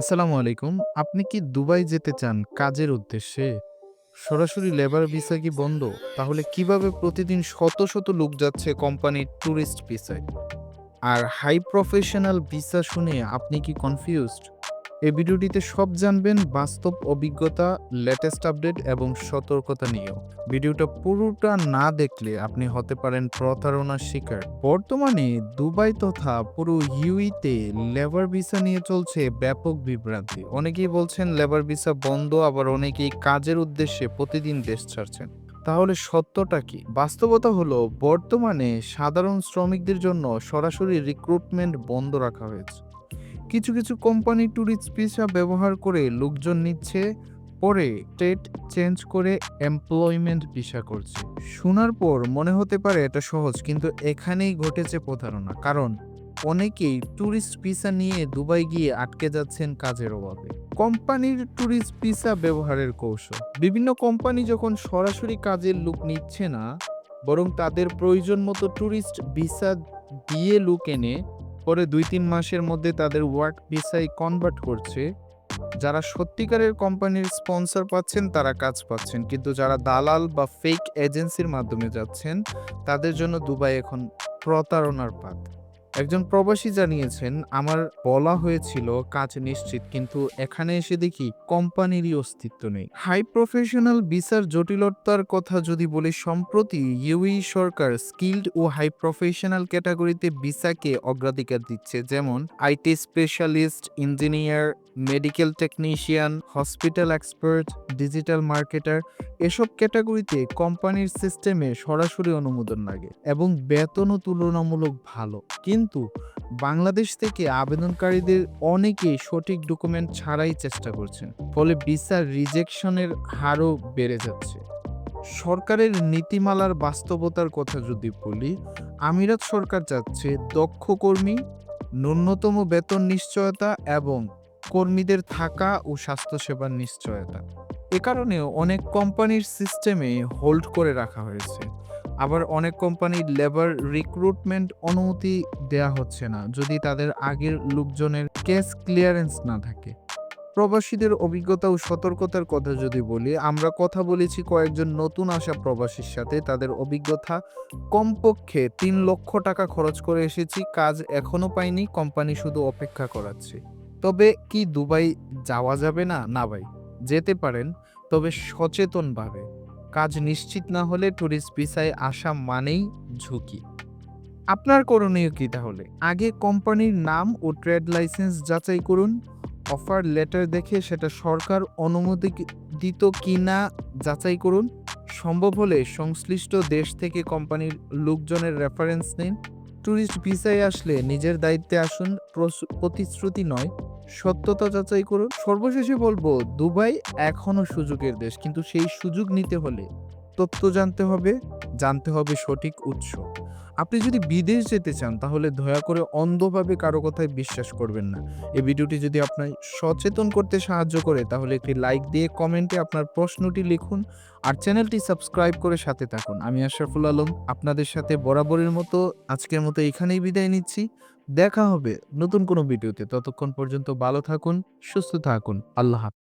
আসসালামু আলাইকুম। আপনি কি দুবাই যেতে চান কাজের উদ্দেশ্যে? সরাসরি লেবার ভিসা কি বন্ধ? তাহলে কীভাবে প্রতিদিন শত, শত লোক যাচ্ছে কোম্পানির ট্যুরিস্ট ভিসায়? আর হাই প্রফেশনাল ভিসা শুনে আপনি কি কনফিউজড? এই ভিডিওটিতে সব জানবেন বাস্তব অভিজ্ঞতা, লেটেস্ট আপডেট এবং সতর্কতা নিয়েও। ভিডিওটা পুরোটা না দেখলে আপনি হতে পারেন প্রতারণার শিকার। বর্তমানে দুবাই তথা পুরো ইউইতে লেবার ভিসা নিয়ে চলছে ব্যাপক বিভ্রান্তি। অনেকেই বলছেন লেবার ভিসা বন্ধ আবার অনেকেই কাজের উদ্দেশ্যে প্রতিদিন দেশ ছাড়ছেন। তাহলে সত্যটা কি? বাস্তবতা হলো বর্তমানে সাধারণ শ্রমিকদের জন্য সরাসরি রিক্রুটমেন্ট বন্ধ রাখা হয়েছে। কিছু, কিছু কোম্পানি ট্যুরিস্ট ভিসা ব্যবহার করে লোকজন নিচ্ছে, পরে স্টেট চেঞ্জ করে এমপ্লয়মেন্ট ভিসা করছে। শোনার পর মনে হতে পারে এটা সহজ কিন্তু এখানেই ঘটেছে প্রতারণা। কারণ অনেকেই ট্যুরিস্ট ভিসা নিয়ে দুবাই গিয়ে আটকে যাচ্ছেন কাজের অভাবে। কোম্পানির ট্যুরিস্ট ভিসা ব্যবহারের কৌশল বিভিন্ন কোম্পানি যখন সরাসরি কাজের লোক নিচ্ছে না বরং তাদের প্রয়োজন মতো ট্যুরিস্ট ভিসা দিয়ে লোক এনে পরে দুই তিন মাসের মধ্যে তাদের ওয়ার্ক ভিসায় কনভার্ট করছে। যারা সত্যিকারের কোম্পানির স্পন্সর পাচ্ছেন, তারা কাজ পাচ্ছেন। কিন্তু যারা দালাল বা ফেক এজেন্সির মাধ্যমে যাচ্ছেন, তাদের জন্য দুবাই এখন প্রতারণার পাত। একজন প্রবাসী জানিয়েছেন, আমার বলা হয়েছিল, কাজ নিশ্চিত, কিন্তু এখানে এসে দেখি কোম্পানিরই অস্তিত্ব নেই। হাই প্রফেশনাল ভিসার জটিলতার কথা যদি বলি, সম্প্রতি ইউই সরকার স্কিল্ড ও হাই প্রফেশনাল ক্যাটাগরিতে ভিসাকে অগ্রাধিকার দিচ্ছে, যেমন IT specialist, engineer medical technician hospital expert digital marketer এসব ক্যাটাগরিতে কোম্পানির সিস্টেমে সরাসরি অনুমোদন লাগে এবং বেতনও তুলনামূলক ভালো। কিন্তু বাংলাদেশ থেকে আবেদনকারীদের অনেকেই সঠিক ডকুমেন্ট ছাড়াই চেষ্টা করছেন, ফলে ভিসা রিজেকশনের হারও বেড়ে যাচ্ছে। সরকারের নীতিমালার বাস্তবতার কথা যদি বলি, আমিরাত সরকার চাচ্ছে দক্ষ কর্মী, ন্যূনতম বেতন নিশ্চয়তা এবং কর্মীদের থাকা ও স্বাস্থ্যসেবার নিশ্চয়তা। এ কারণে অনেক কোম্পানির সিস্টেমে হোল্ড করে রাখা হয়েছে। আবার অনেক কোম্পানির লেবার রিক্রুটমেন্ট অনুমতি দেয়া হচ্ছে না, যদি তাদের আগের লোকজনের কেস ক্লিয়ারেন্স না থাকে। প্রবাসীদের অভিজ্ঞতা ও সতর্কতার কথা যদি বলি, আমরা কথা বলেছি কয়েকজন নতুন আসা প্রবাসীর সাথে, তাদের অভিজ্ঞতা। কমপক্ষে তিন লক্ষ টাকা খরচ করে এসেছি, কাজ এখনও পাইনি, কোম্পানি শুধু অপেক্ষা করাচ্ছে। তবে কি দুবাই যাওয়া যাবে না? না ভাই, যেতে পারেন, তবে সচেতনভাবে কাজ নিশ্চিত না হলে ট্যুরিস্ট ভিসায় আসা মানেই ঝুঁকি। আপনার করণীয় কি তাহলে? আগে কোম্পানির নাম ও ট্রেড লাইসেন্স যাচাই করুন। অফার লেটার দেখে সেটা সরকার অনুমতি দিত কি না যাচাই করুন। সম্ভব হলে সংশ্লিষ্ট দেশ থেকে কোম্পানির লোকজনের রেফারেন্স নিন। ট্যুরিস্ট ভিসায় আসলে নিজের দায়িত্বে আসুন প্রতিশ্রুতি নয়। সত্যতা যাচাই করুন। সর্বশেষে বলব, দুবাই এখনও সুযোগের দেশ, কিন্তু সেই সুযোগ নিতে হলে তথ্য জানতে হবে জানতে হবে সঠিক উৎস। আপনি যদি বিদেশ যেতে চান, তাহলে দয়া করে অন্ধভাবে কারও কথায় বিশ্বাস করবেন না। এই ভিডিওটি যদি আপনার সচেতন করতে সাহায্য করে, তাহলে একটি লাইক দিয়ে কমেন্টে আপনার প্রশ্নটি লিখুন আর চ্যানেলটি সাবস্ক্রাইব করে সাথে থাকুন। আমি আশরাফুল আলম, আপনাদের সাথে বরাবরের মতো আজকের মতো এখানেই বিদায় নিচ্ছি। দেখা হবে নতুন কোনো ভিডিওতে। ততক্ষণ পর্যন্ত ভালো থাকুন সুস্থ থাকুন। আল্লাহ